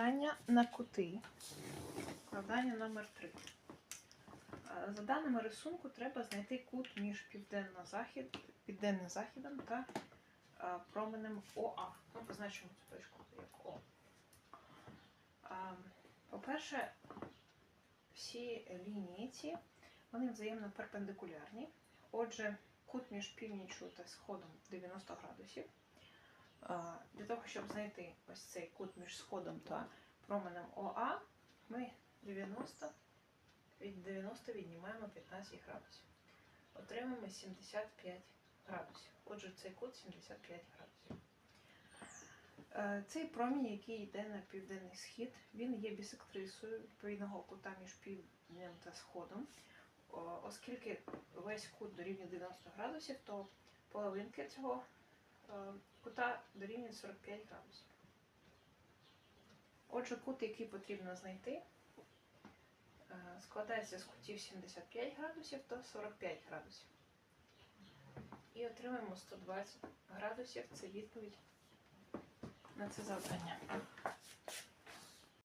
Завдання на кути. Завдання номер 3. За даними рисунку, треба знайти кут між південно-захід, південним західом та променем ОА. Ми позначимо цю точку як О. По-перше, всі лінії ці вони взаємно перпендикулярні. Отже, кут між північю та сходом 90 градусів. Для того, щоб знайти ось цей кут між сходом та променем ОА, ми 90 від 90 віднімаємо 15 градусів. Отримаємо 75 градусів. Отже, цей кут 75 градусів. Е, Цей промінь, який йде на південний схід, він є бісектрисою відповідного кута між півднем та сходом. Оскільки весь кут дорівнює 90 градусів, то половинки цього кута дорівнює 45 градусів. Отже, кут, який потрібно знайти, е, складається з кутів 75 градусів та 45 градусів. І отримаємо 120 градусів. Це відповідь на це завдання.